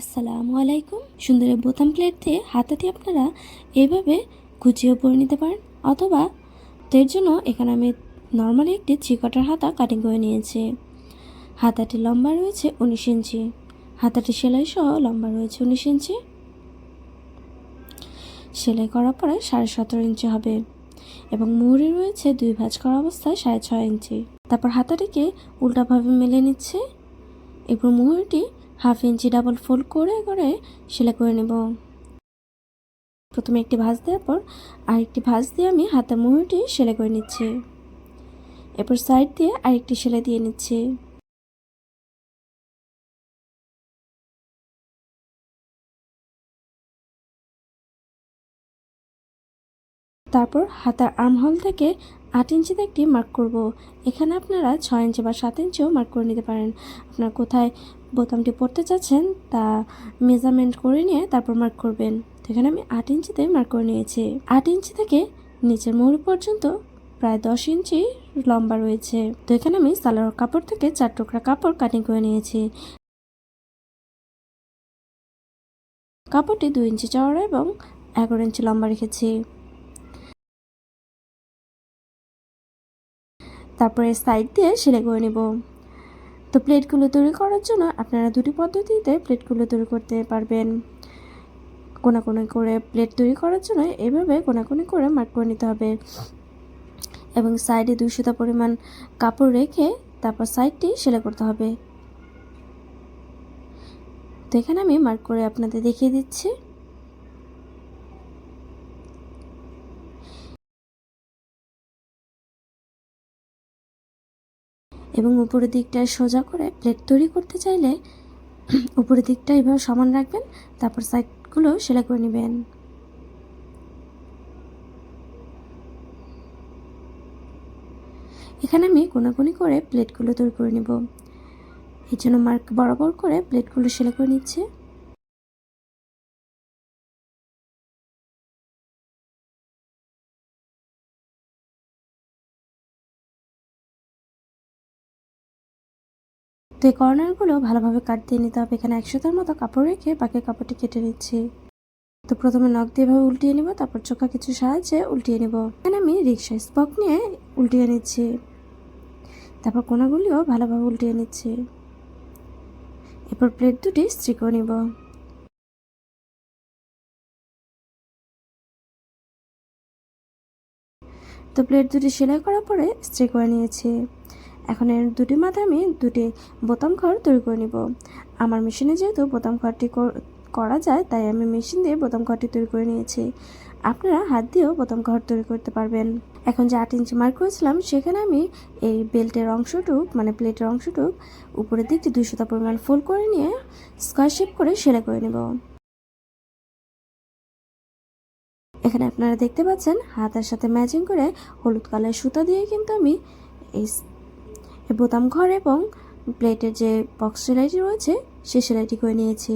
আসসালামু আলাইকুম। সুন্দরের বোতাম প্লেট দিয়ে হাতাটি আপনারা এইভাবে কুচিও পরে নিতে পারেন অথবা এর জন্য এখানে আমি নর্মালি একটি চিকটার হাতা কাটিং করে নিয়েছি। হাতাটি লম্বা রয়েছে উনিশ ইঞ্চি। হাতাটি সেলাই সহ লম্বা রয়েছে উনিশ ইঞ্চি। সেলাই করার পরে সাড়ে সতেরো ইঞ্চি হবে এবং মুহুরি রয়েছে দুই ভাঁজ করা অবস্থায় সাড়ে ছয় ইঞ্চি। তারপর হাতাটিকে উল্টাভাবে মেলে নিচ্ছে। এরপর মুহুরিটি হাফ ইঞ্চি ডাবল ফোল্ড করে করে সেলাই করে নেব। প্রথমে একটি ভাঁজ দেওয়ার পর আরেকটি ভাঁজ দিয়ে আমি হাতের মুহুরিটি সেলাই করে নিচ্ছি। এরপর সাইড দিয়ে আরেকটি সেলাই দিয়ে নিচ্ছি। তারপর হাতার আর্মহোল থেকে আট ইঞ্চিতে একটি মার্ক করব। এখানে আপনারা ছয় ইঞ্চি বা সাত ইঞ্চিও মার্ক করে নিতে পারেন। আপনার কোথায় বোতামটি পড়তে চাচ্ছেন তা মেজারমেন্ট করে নিয়ে তারপর মার্ক করবেন। তো এখানে আমি আট ইঞ্চিতে মার্ক করে নিয়েছি। আট ইঞ্চি থেকে নিচের মুহুরি পর্যন্ত প্রায় দশ ইঞ্চি লম্বা রয়েছে। তো এখানে আমি সালোয়ার কাপড় থেকে চার টুকরা কাপড় কাটিং করে নিয়েছি। কাপড়টি দুই ইঞ্চি চওড়া এবং এগারো ইঞ্চি লম্বা রেখেছি। তারপরে সাইড দিয়ে সেলাই করে নেব। তো প্লেটগুলো তৈরি করার জন্য আপনারা দুটি পদ্ধতিতে প্লেটগুলো তৈরি করতে পারবেন। কোনাকুনি করে প্লেট তৈরি করার জন্য এভাবে কোনাকুনি করে মার্ক করে নিতে হবে। এবং সাইডে দুই সুতা পরিমাণ কাপড় রেখে তারপর সাইডটি সেলাই করতে হবে। তো এখানে আমি মার্ক করে আপনাদের দেখিয়ে দিচ্ছি। এবং উপরের দিকটা সোজা করে প্লেট তৈরি করতে চাইলে উপরের দিকটা এভাবে সমান রাখবেন, তারপর সাইডগুলো সেলাই করে নেবেন। এখানে আমি কোনাকুনি করে প্লেটগুলো তৈরি করে নেব। এই জন্য মার্ক বরাবর করে প্লেটগুলো সেলাই করে নিচ্ছে। তো এই কর্নারগুলো ভালোভাবে কাট দিয়ে নিতে হবে। এখানে একশোটার মতো কাপড় রেখে বাকি কাপড়টি কেটে নিচ্ছি। তো প্রথমে নখ দিয়ে এভাবে উল্টিয়ে নিব, তারপর চোখা কিছু সাহায্যে উল্টিয়ে নিব। এখানে আমি রিক্সা স্পক নিয়ে উল্টিয়ে নিচ্ছি। তারপর কোনাগুলিও ভালোভাবে উল্টিয়ে নিচ্ছি। এরপর প্লেট দুটি স্ত্রী করে নিব। তো প্লেট দুটি সেলাই করার পরে স্ত্রী করে নিয়েছি। এখন এর দুটি মাথা আমি দুটি বোতাম ঘর তৈরি করে নিব। আমার মেশিনে যেহেতু বোতাম ঘরটি করা যায়, তাই আমি মেশিন দিয়ে বোতাম ঘরটি তৈরি করে নিয়েছি। আপনারা হাত দিয়েও বোতাম ঘর তৈরি করতে পারবেন। এখন যে আট ইঞ্চি মার্ক করেছিলাম, সেখানে আমি এই বেল্টের অংশটুক মানে প্লেটের অংশটুক, উপরের দিকটি দুইশোটা পরিমাণ ফুল করে নিয়ে স্কোয়ার শেপ করে সেলাই করে নেব। এখানে আপনারা দেখতে পাচ্ছেন, হাতার সাথে ম্যাচিং করে হলুদ কালার সুতা দিয়ে কিন্তু আমি এই বোতাম ঘর এবং প্লেটের যে বক্স সেলাইটি রয়েছে, সে সেলাইটি করে নিয়েছি।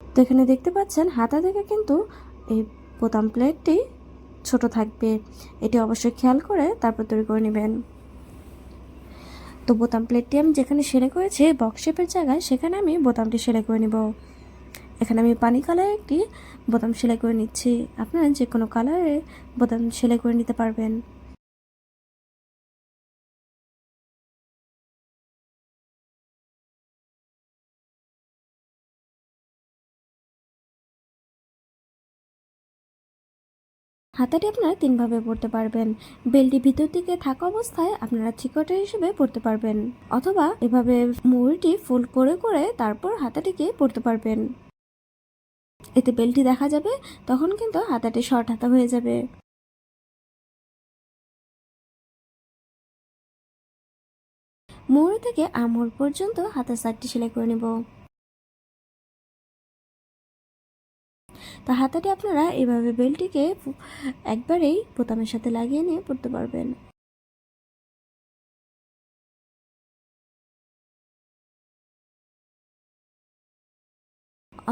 তো এখানে দেখতে পাচ্ছেন, হাতা থেকে কিন্তু এই বোতাম প্লেটটি ছোট থাকবে। এটি অবশ্যই খেয়াল করে তারপর তৈরি করে নেবেন। তো বোতাম প্লেটটি আমি যেখানে সেরে করেছি বক্স শেপের জায়গায়, সেখানে আমি বোতামটি সেরে করে নেব। এখানে আমি পানি কালারে একটি বোতাম সেলাই করে নিচ্ছি। আপনারা যে কোনো কালারে বোতাম সেলাই করে নিতে পারবেন। হাতাটি আপনারা তিনভাবে পড়তে পারবেন। বেলটি ভিতর দিকে থাকা অবস্থায় আপনারা চিকটা হিসেবে পড়তে পারবেন। অথবা এভাবে মুড়িটি ফোল্ড করে করে তারপর হাতাটিকে পড়তে পারবেন। এতে বেলটি দেখা যাবে, তখন কিন্তু হাতাটি শর্ট হাতা হয়ে যাবে। মোড় থেকে আমর পর্যন্ত হাতের সাইডটি সেলাই করে নেব। তো হাতাটি আপনারা এভাবে বেল্টটিকে একবারেই বোতামের সাথে লাগিয়ে নিয়ে পড়তে পারবেন।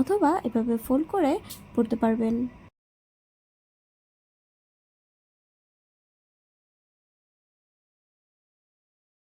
অথবা এভাবে ফোল্ড করে পড়তে পারবেন।